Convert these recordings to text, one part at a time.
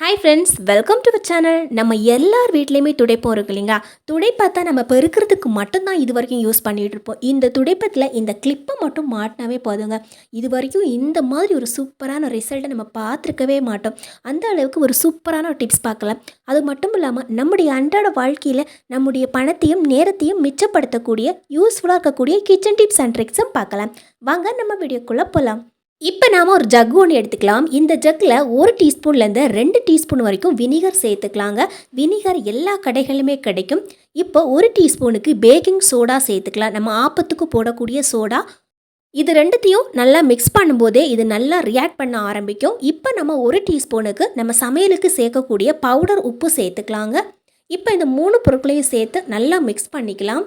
Hi friends welcome to channel நம்ம எல்லார் வீட்லேயுமே துடைப்பம் இருக்கு இல்லைங்களா? துடைப்பத்தை நம்ம பெருக்கிறதுக்கு மட்டும்தான் இது வரைக்கும் யூஸ் பண்ணிகிட்டு இருப்போம். இந்த துடைப்பத்தில் இந்த கிளிப்பை மட்டும் மாட்டினாவே போதுங்க. இது வரைக்கும் இந்த மாதிரி ஒரு சூப்பரான ரிசல்ட்டை நம்ம பார்த்துருக்கவே மாட்டோம். அந்த அளவுக்கு ஒரு சூப்பரான ஒரு டிப்ஸ் பார்க்கலாம். அது மட்டும் இல்லாமல் நம்முடைய அன்றாட வாழ்க்கையில் நம்முடைய பணத்தையும் நேரத்தையும் மிச்சப்படுத்தக்கூடிய யூஸ்ஃபுல்லாக இருக்கக்கூடிய கிச்சன் டிப்ஸ் அண்ட் ட்ரிக்ஸும் பார்க்கலாம். வாங்க நம்ம வீடியோக்குள்ளே போகலாம் இப்போ நாம் ஒரு ஜக் ஒன்று எடுத்துக்கலாம். இந்த ஜக்கில் ஒரு டீஸ்பூன்லேருந்து ரெண்டு டீஸ்பூன் வரைக்கும் வினிகர் சேர்த்துக்கலாங்க. வினிகர் எல்லா கடைகளுமே கிடைக்கும். இப்போ ஒரு டீஸ்பூனுக்கு பேக்கிங் சோடா சேர்த்துக்கலாம். நம்ம ஆப்பத்துக்கு போடக்கூடிய சோடா. இது ரெண்டுத்தையும் நல்லா மிக்ஸ் பண்ணும்போதே இது நல்லா ரியாக்ட் பண்ண ஆரம்பிக்கும். இப்போ நம்ம ஒரு டீஸ்பூனுக்கு நம்ம சமையலுக்கு சேர்க்கக்கூடிய பவுடர் உப்பு சேர்த்துக்கலாங்க. இப்போ இந்த மூணு பொருட்களையும் சேர்த்து நல்லா மிக்ஸ் பண்ணிக்கலாம்.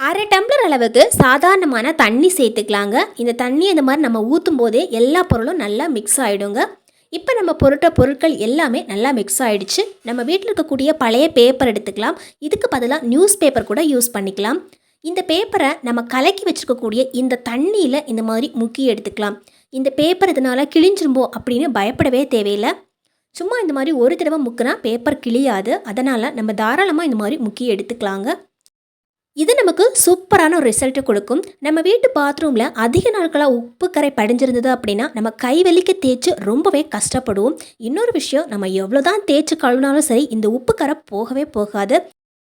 அரை டம்ளர் அளவுக்கு சாதாரணமான தண்ணி சேர்த்துக்கலாங்க. இந்த தண்ணி இந்த மாதிரி நம்ம ஊற்றும் போதே எல்லா பொருளும் நல்லா மிக்ஸ் ஆகிடுங்க இப்போ நம்ம பொருட்ட பொருட்கள் எல்லாமே நல்லா மிக்ஸ் ஆகிடுச்சு நம்ம வீட்டில் இருக்கக்கூடிய பழைய பேப்பர் எடுத்துக்கலாம். இதுக்கு பதிலாக நியூஸ் பேப்பர் கூட யூஸ் பண்ணிக்கலாம். இந்த பேப்பரை நம்ம கலக்கி வச்சுருக்கக்கூடிய இந்த தண்ணியில் இந்த மாதிரி முக்கி எடுத்துக்கலாம். இந்த பேப்பர் இதனால் கிழிஞ்சிரும்போ அப்படின்னு பயப்படவே தேவையில்லை. சும்மா இந்த மாதிரி ஒரு தடவை முக்கினா பேப்பர் கிழியாது. அதனால் நம்ம தாராளமாக இந்த மாதிரி முக்கி எடுத்துக்கலாங்க. இது நமக்கு சூப்பரான ஒரு ரிசல்ட்டு கொடுக்கும். நம்ம வீட்டு பாத்ரூமில் அதிக நாட்களாக உப்பு கரை படிஞ்சிருந்தது அப்படின்னா நம்ம கை வலிக்க தேய்ச்சி ரொம்பவே கஷ்டப்படுவோம். இன்னொரு விஷயம் நம்ம எவ்வளோ தான் தேய்ச்சி கழுவினாலும் சரி இந்த உப்பு கரை போகவே போகாது.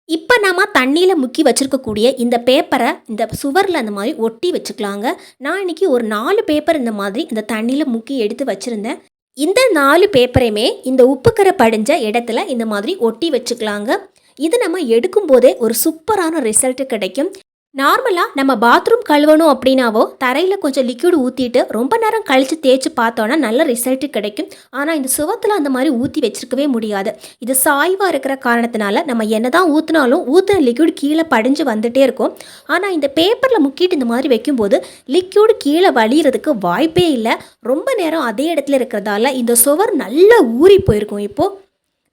இப்போ நாம் தண்ணியில் முக்கி வச்சுருக்கக்கூடிய இந்த பேப்பரை இந்த சுவரில் அந்த மாதிரி ஒட்டி வச்சுக்கலாங்க. நான் இன்னைக்கு ஒரு நாலு பேப்பர் இந்த மாதிரி இந்த தண்ணியில் முக்கி எடுத்து வச்சுருந்தேன். இந்த நாலு பேப்பரையுமே இந்த உப்புக்கரை படிஞ்ச இடத்துல இந்த மாதிரி ஒட்டி வச்சுக்கலாங்க. இது நம்ம எடுக்கும்போதே ஒரு சூப்பரான ரிசல்ட்டு கிடைக்கும். நார்மலாக நம்ம பாத்ரூம் கழுவணும் அப்படின்னாவோ தரையில் கொஞ்சம் லிக்விட் ஊற்றிட்டு ரொம்ப நேரம் கழித்து தேய்ச்சி பார்த்தோன்னா நல்ல ரிசல்ட்டு கிடைக்கும். ஆனால் இந்த சுவத்தில் அந்த மாதிரி ஊற்றி வச்சிருக்கவே முடியாது. இது சாய்வாக இருக்கிற காரணத்தினால நம்ம என்ன தான் ஊற்றினாலும் ஊற்றின லிக்விட் கீழே படிஞ்சு வந்துகிட்டே இருக்கும். ஆனால் இந்த பேப்பரில் முக்கிட்டு இந்த மாதிரி வைக்கும்போது லிக்விட் கீழே வழியிறதுக்கு வாய்ப்பே இல்லை. ரொம்ப நேரம் அதே இடத்துல இருக்கிறதால இந்த சுவர் நல்லா ஊறி போயிருக்கும் இப்போது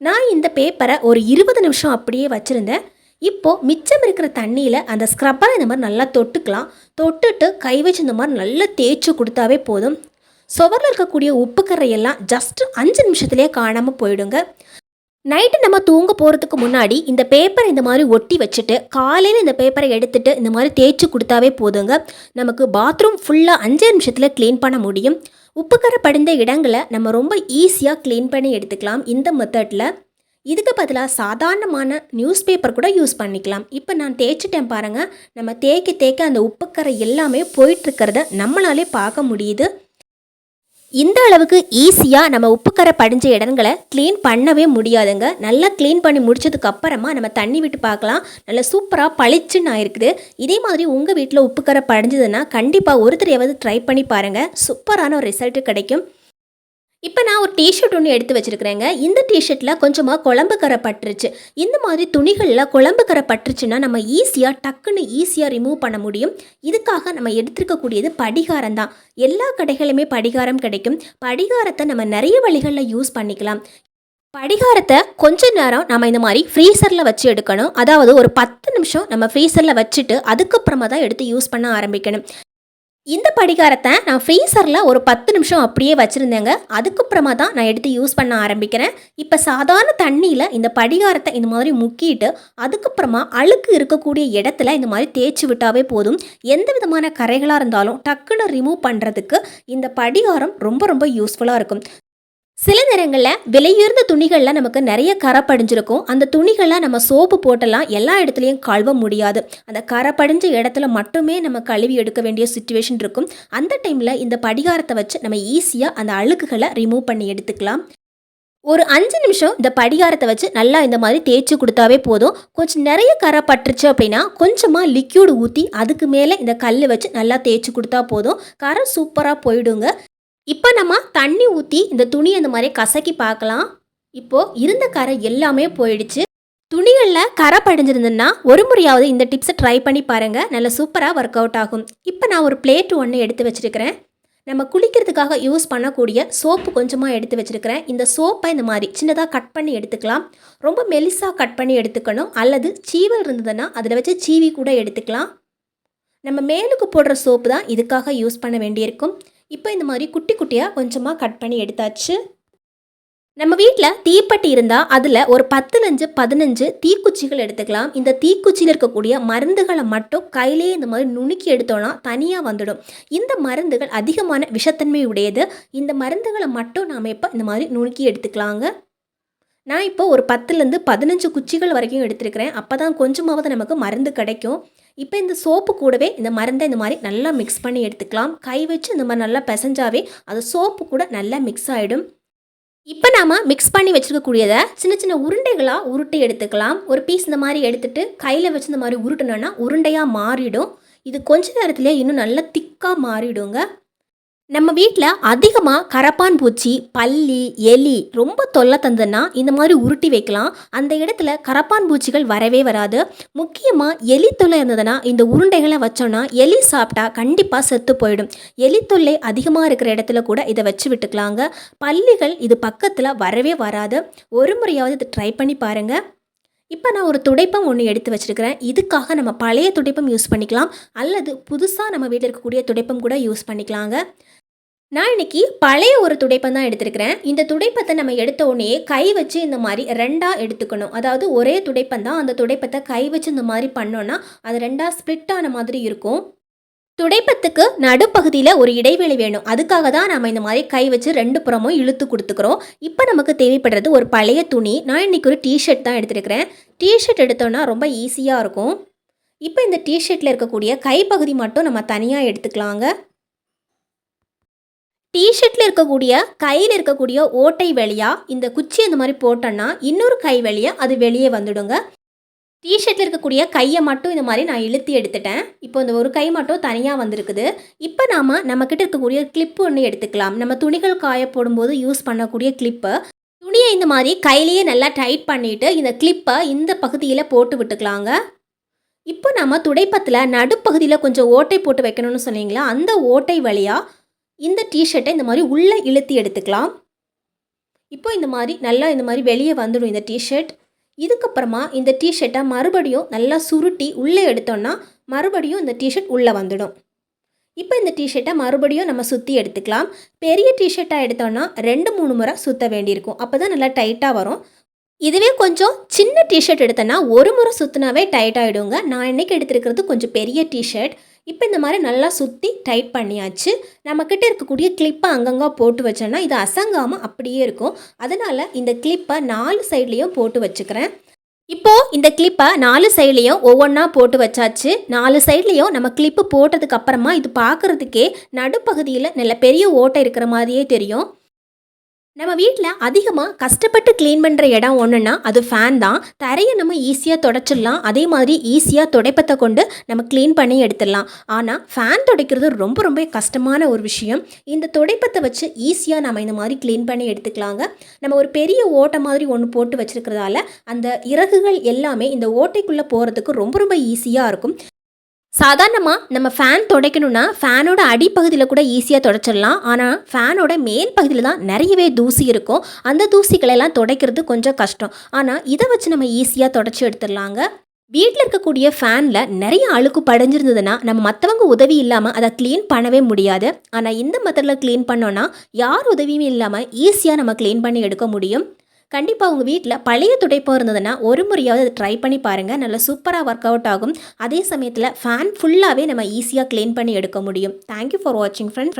நான் இந்த பேப்பரை ஒரு இருபது நிமிஷம் அப்படியே வச்சுருந்தேன். இப்போது மிச்சம் இருக்கிற தண்ணியில் அந்த ஸ்க்ரப்பரை இந்த மாதிரி நல்லா தொட்டுக்கலாம். தொட்டுட்டு கை வச்சு இந்த மாதிரி நல்லா தேய்ச்சி கொடுத்தாவே போதும். சுவரில் இருக்கக்கூடிய உப்புக்கரையெல்லாம் ஜஸ்ட் அஞ்சு நிமிஷத்துலேயே காணாமல் போயிடுங்க. நைட்டு நம்ம தூங்க போகிறதுக்கு முன்னாடி இந்த பேப்பரை இந்த மாதிரி ஒட்டி வச்சுட்டு காலையில் இந்த பேப்பரை எடுத்துகிட்டு இந்த மாதிரி தேய்ச்சி கொடுத்தாவே போதுங்க. நமக்கு பாத்ரூம் ஃபுல்லாக அஞ்சு நிமிஷத்தில் க்ளீன் பண்ண முடியும். உப்புக்கரை படிந்த இடங்களை நம்ம ரொம்ப ஈஸியாக க்ளீன் பண்ணி எடுத்துக்கலாம். இந்த மெத்தடில் இதுக்கு பதிலாக சாதாரணமான நியூஸ் பேப்பர் கூட யூஸ் பண்ணிக்கலாம். இப்போ நான் தேய்ச்சிட்டேன் பாருங்கள் நம்ம தேய்க்க தேய்க்க அந்த உப்புக்கரை எல்லாமே போயிட்டுருக்கிறத நம்மளாலே பார்க்க முடியுது. இந்த அளவுக்கு ஈஸியாக நம்ம உப்புக்கரை படிஞ்ச இடங்களை க்ளீன் பண்ணவே முடியாதுங்க. நல்லா க்ளீன் பண்ணி முடிச்சதுக்கு அப்புறமா நம்ம தண்ணி விட்டு பார்க்கலாம். நல்லா சூப்பராக பளிச்சுன்னு ஆயிருக்குது. இதே மாதிரி உங்கள் வீட்டில் உப்புக்கரை படிஞ்சதுன்னா கண்டிப்பாக ஒரு தடவையாவது ட்ரை பண்ணி பாருங்கள் சூப்பரான ஒரு ரிசல்ட்டு கிடைக்கும். இப்போ நான் ஒரு டிஷர்ட் ஒன்று எடுத்து வச்சுருக்கிறேங்க. இந்த டிஷர்ட்டில் கொஞ்சமாக குழம்பு கரை பட்டுருச்சு. இந்த மாதிரி துணிகளில் குழம்பு கரை பட்டுருச்சுன்னா நம்ம ஈஸியாக டக்குன்னு ஈஸியாக ரிமூவ் பண்ண முடியும். இதுக்காக நம்ம எடுத்துருக்கக்கூடியது படிகாரம் தான். எல்லா கடைகளுமே படிகாரம் கிடைக்கும். படிகாரத்தை நம்ம நிறைய வழிகளில் யூஸ் பண்ணிக்கலாம். படிகாரத்தை கொஞ்ச நேரம் நம்ம இந்த மாதிரி ஃப்ரீசரில் வச்சு எடுக்கணும். அதாவது ஒரு பத்து நிமிஷம் நம்ம ஃப்ரீசரில் வச்சுட்டு அதுக்கப்புறமா தான் எடுத்து யூஸ் பண்ண ஆரம்பிக்கணும். இந்த படிகாரத்தை நான் ஃப்ரீசரில் ஒரு பத்து நிமிஷம் அப்படியே வச்சுருந்தேங்க. அதுக்கப்புறமா தான் நான் எடுத்து யூஸ் பண்ண ஆரம்பிக்கிறேன். இப்போ சாதாரண தண்ணியில் இந்த படிகாரத்தை இந்த மாதிரி முக்கிட்டு அதுக்கப்புறமா அழுக்கு இருக்கக்கூடிய இடத்துல இந்த மாதிரி தேய்ச்சி விட்டாவே போதும். எந்த விதமான கரைகளாக இருந்தாலும் டக்குன்னு ரிமூவ் பண்ணுறதுக்கு இந்த படிகாரம் ரொம்ப ரொம்ப யூஸ்ஃபுல்லாக இருக்கும். சில நேரங்களில் விலையுயர்ந்த துணிகள்லாம் நமக்கு நிறைய கரை படிஞ்சிருக்கும் அந்த துணிகளை நம்ம சோப்பு போட்டெல்லாம் எல்லா இடத்துலையும் கழுவ முடியாது. அந்த கரை படிஞ்ச இடத்துல மட்டுமே நம்ம கழுவி எடுக்க வேண்டிய சுச்சுவேஷன் இருக்கும். அந்த டைமில் இந்த படிகாரத்தை வச்சு நம்ம ஈஸியாக அந்த அழுக்குகளை ரிமூவ் பண்ணி எடுத்துக்கலாம். ஒரு அஞ்சு நிமிஷம் இந்த படிகாரத்தை வச்சு நல்லா இந்த மாதிரி தேய்ச்சி கொடுத்தாவே போதும். கொஞ்சம் நிறைய கரை பட்டுருச்சு அப்படின்னா கொஞ்சமாக லிக்யூடு ஊற்றி அதுக்கு மேலே இந்த கல் வச்சு நல்லா தேய்ச்சி கொடுத்தா போதும். கரை சூப்பராக போயிடுங்க. இப்போ நம்ம தண்ணி ஊற்றி இந்த துணி அந்த மாதிரி கசக்கி பார்க்கலாம். இப்போது இருந்த கரை எல்லாமே போயிடுச்சு. துணிகளில் கரை படிஞ்சிருந்ததுன்னா ஒரு முறையாவது இந்த டிப்ஸை ட்ரை பண்ணி பாருங்கள் நல்லா சூப்பராக ஒர்க் அவுட் ஆகும். இப்போ நான் ஒரு பிளேட் ஒன்று எடுத்து வச்சுருக்கிறேன். நம்ம குளிக்கிறதுக்காக யூஸ் பண்ணக்கூடிய சோப்பு கொஞ்சமாக எடுத்து வச்சுருக்கிறேன். இந்த சோப்பை இந்த மாதிரி சின்னதாக கட் பண்ணி எடுத்துக்கலாம். ரொம்ப மெலிசாக கட் பண்ணி எடுத்துக்கணும். அல்லது சீவல் இருந்ததுன்னா அதில் வச்சு சீவி கூட எடுத்துக்கலாம். நம்ம மேலுக்கு போடுற சோப்பு தான் இதுக்காக யூஸ் பண்ண வேண்டியிருக்கும். இப்போ இந்த மாதிரி குட்டி குட்டியாக கொஞ்சமாக கட் பண்ணி எடுத்தாச்சு. நம்ம வீட்டில் தீப்பெட்டி இருந்தால் அதில் ஒரு பத்துலஞ்சு பதினஞ்சு தீக்குச்சிகள் எடுத்துக்கலாம். இந்த தீக்குச்சியில் இருக்கக்கூடிய மருந்துகளை மட்டும் கையிலேயே இந்த மாதிரி நுணுக்கி எடுத்தோன்னா தனியாக வந்துடும். இந்த மருந்துகள் அதிகமான விஷத்தன்மை உடையது இந்த மருந்துகளை மட்டும் நாம் இப்போ இந்த மாதிரி நுணுக்கி எடுத்துக்கலாங்க. நான் இப்போ ஒரு பத்துலேருந்து பதினஞ்சு குச்சிகள் வரைக்கும் எடுத்துருக்கிறேன். அப்போ தான் கொஞ்சமாவது நமக்கு மருந்து கிடைக்கும். இப்போ இந்த சோப்பு கூடவே இந்த மருந்தை இந்த மாதிரி நல்லா மிக்ஸ் பண்ணி எடுத்துக்கலாம். கை வச்சு இந்த மாதிரி நல்லா பிசைஞ்சாவே அது சோப்பு கூட நல்லா மிக்ஸ் ஆகிடும் இப்போ நாம் மிக்ஸ் பண்ணி வச்சிருக்கக்கூடியதை சின்ன சின்ன உருண்டைகளாக உருட்டி எடுத்துக்கலாம். ஒரு பீஸ் இந்த மாதிரி எடுத்துகிட்டு கையில் வச்சு இந்த மாதிரி உருட்டினோன்னா உருண்டையாக மாறிடும். இது கொஞ்ச நேரத்துலேயே இன்னும் நல்லா திக்காக மாறிடுங்க. நம்ம வீட்டில் அதிகமாக கரப்பான் பூச்சி பல்லி எலி ரொம்ப தொல்லை தந்ததுன்னா இந்த மாதிரி உருட்டி வைக்கலாம். அந்த இடத்துல கரப்பான் பூச்சிகள் வரவே வராது. முக்கியமாக எலி தொல்லை இருந்ததுன்னா இந்த உருண்டைகளை வச்சோன்னா எலி சாப்பிட்டா கண்டிப்பாக செத்து போயிடும். எலி தொல்லை அதிகமாக இருக்கிற இடத்துல கூட இதை வச்சு விட்டுக்கலாங்க. பல்லிகள் இது பக்கத்தில் வரவே வராது. ஒரு முறையாவது இதை ட்ரை பண்ணி பாருங்கள் இப்போ நான் ஒரு துடைப்பம் ஒன்று எடுத்து வச்சுருக்கிறேன். இதுக்காக நம்ம பழைய துடைப்பம் யூஸ் பண்ணிக்கலாம். அல்லது புதுசாக நம்ம வீட்டில் இருக்கக்கூடிய துடைப்பம் கூட யூஸ் பண்ணிக்கலாங்க. நான் இன்னைக்கு பழைய ஒரு துடைப்பம் தான் எடுத்திருக்கிறேன். இந்த துடைப்பத்தை நம்ம எடுத்த உடனே கை வச்சு இந்த மாதிரி ரெண்டாக எடுத்துக்கணும். அதாவது ஒரே துடைப்பம் தான். அந்த துடைப்பத்தை கை வச்சு இந்த மாதிரி பண்ணோன்னா அது ரெண்டாக ஸ்ப்ளிட் ஆன மாதிரி இருக்கும். துடைப்பத்துக்கு நடுப்பகுதியில் ஒரு இடைவெளி வேணும். அதுக்காக தான் நம்ம இந்த மாதிரி கை வச்சு ரெண்டு புறமும் இழுத்து கொடுத்துக்கிறோம். இப்போ நமக்கு தேவைப்படுறது ஒரு பழைய துணி. நான் இன்றைக்கி ஒரு டிஷர்ட் தான் எடுத்துருக்கிறேன். டிஷர்ட் எடுத்தோன்னா ரொம்ப ஈஸியாக இருக்கும். இப்போ இந்த டிஷர்ட்டில் இருக்கக்கூடிய கைப்பகுதி மட்டும் நம்ம தனியாக எடுத்துக்கலாங்க. டிஷர்ட்டில் இருக்கக்கூடிய கையில் இருக்கக்கூடிய ஓட்டை வழியாக இந்த குச்சி இந்த மாதிரி போட்டோன்னா இன்னொரு கை வழியாக அது வெளியே வந்துடுங்க. டிஷர்ட்டில் இருக்கக்கூடிய கையை மட்டும் இந்த மாதிரி நான் இழுத்து எடுத்துட்டேன். இப்போ இந்த ஒரு கை மட்டும் தனியாக வந்திருக்குது. இப்போ நாம் நம்மக்கிட்ட இருக்கக்கூடிய கிளிப்பு ஒன்று எடுத்துக்கலாம். நம்ம துணிகள் காய போடும்போது யூஸ் பண்ணக்கூடிய கிளிப்பு துணியை இந்த மாதிரி கையிலேயே நல்லா டைட் பண்ணிவிட்டு இந்த கிளிப்பை இந்த பகுதியில் போட்டு விட்டுக்கலாங்க. இப்போ நம்ம துடைப்பத்தில் நடுப்பகுதியில் கொஞ்சம் ஓட்டை போட்டு வைக்கணும்னு சொன்னீங்களா? அந்த ஓட்டை வழியாக இந்த டிஷர்ட்டை இந்த மாதிரி உள்ளே இழுத்தி எடுத்துக்கலாம். இப்போ இந்த மாதிரி நல்லா இந்த மாதிரி வெளியே வந்துடும் இந்த டிஷர்ட் இதுக்கப்புறமா இந்த டிஷர்ட்டை மறுபடியும் நல்லா சுருட்டி உள்ளே எடுத்தோன்னா மறுபடியும் இந்த டிஷர்ட் உள்ளே வந்துடும். இப்போ இந்த டிஷர்ட்டை மறுபடியும் நம்ம சுற்றி எடுத்துக்கலாம். பெரிய டிஷர்ட்டாக எடுத்தோன்னா ரெண்டு மூணு முறை சுற்ற வேண்டியிருக்கும். அப்போ தான் நல்லா டைட்டாக வரும். இதுவே கொஞ்சம் சின்ன டிஷர்ட் எடுத்தோன்னா ஒரு முறை சுற்றினாவே டைட் ஆகிடுங்க நான் இன்றைக்கி எடுத்துருக்கிறது கொஞ்சம் பெரிய டிஷர்ட் இப்போ இந்த மாதிரி நல்லா சுற்றி டைட் பண்ணியாச்சு. நம்மக்கிட்ட இருக்கக்கூடிய கிளிப்பை அங்கங்கே போட்டு வச்சோன்னா இது அசங்காமல் அப்படியே இருக்கும். அதனால் இந்த கிளிப்பை நாலு சைட்லேயும் போட்டு வச்சுக்கிறேன். இப்போது இந்த கிளிப்பை நாலு சைட்லேயும் ஒவ்வொன்றா போட்டு வச்சாச்சு. நாலு சைட்லேயும் நம்ம கிளிப்பு போட்டதுக்கு அப்புறமா இது பார்க்குறதுக்கே நடுப்பகுதியில் நல்ல பெரிய ஓட்டை இருக்கிற மாதிரியே தெரியும். நம்ம வீட்டில் அதிகமாக கஷ்டப்பட்டு க்ளீன் பண்ணுற இடம் ஒன்றுனா அது ஃபேன் தான். தரையை நம்ம ஈஸியாக தொடச்சிடலாம். அதே மாதிரி ஈஸியாக துடைப்பத்தை கொண்டு நம்ம க்ளீன் பண்ணி எடுத்துடலாம். ஆனால் ஃபேன் துடைக்கிறது ரொம்ப ரொம்ப கஷ்டமான ஒரு விஷயம். இந்த துடைப்பத்தை வச்சு ஈஸியாக நம்ம இந்த மாதிரி க்ளீன் பண்ணி எடுத்துக்கலாங்க. நம்ம ஒரு பெரிய ஓட்டை மாதிரி ஒன்று போட்டு வச்சுருக்கிறதால அந்த இறகுகள் எல்லாமே இந்த ஓட்டைக்குள்ளே போகிறதுக்கு ரொம்ப ரொம்ப ஈஸியாக இருக்கும். சாதாரணமாக நம்ம ஃபேன் துடைக்கணும்னா ஃபேனோட அடிப்பகுதியில் கூட ஈஸியாக துடைச்சிடலாம். ஆனால் ஃபேனோட மேல் பகுதியில் தான் நிறையவே தூசி இருக்கும். அந்த தூசிகளெல்லாம் துடைக்கிறது கொஞ்சம் கஷ்டம். ஆனால் இதை வச்சு நம்ம ஈஸியாக துடைச்சி எடுத்துடலாங்க. வீட்டில் இருக்கக்கூடிய ஃபேனில் நிறைய அழுக்கு படைஞ்சிருந்ததுன்னா நம்ம மற்றவங்க உதவி இல்லாமல் அதை க்ளீன் பண்ணவே முடியாது. ஆனால் இந்த மெத்தடில் க்ளீன் பண்ணோன்னா யார் உதவியும் இல்லாமல் ஈஸியாக நம்ம க்ளீன் பண்ணி எடுக்க முடியும். கண்டிப்பாக உங்கள் வீட்டில் பழைய துடைப்பம் இருந்ததுன்னா ஒரு முறையாவது அதை ட்ரை பண்ணி பாருங்கள் நல்லா சூப்பராக ஒர்க் அவுட் ஆகும். அதே சமயத்தில் ஃபேன் ஃபுல்லாகவே நம்ம ஈஸியாக க்ளீன் பண்ணி எடுக்க முடியும். தேங்க்யூ ஃபார் வாட்சிங் ஃப்ரெண்ட்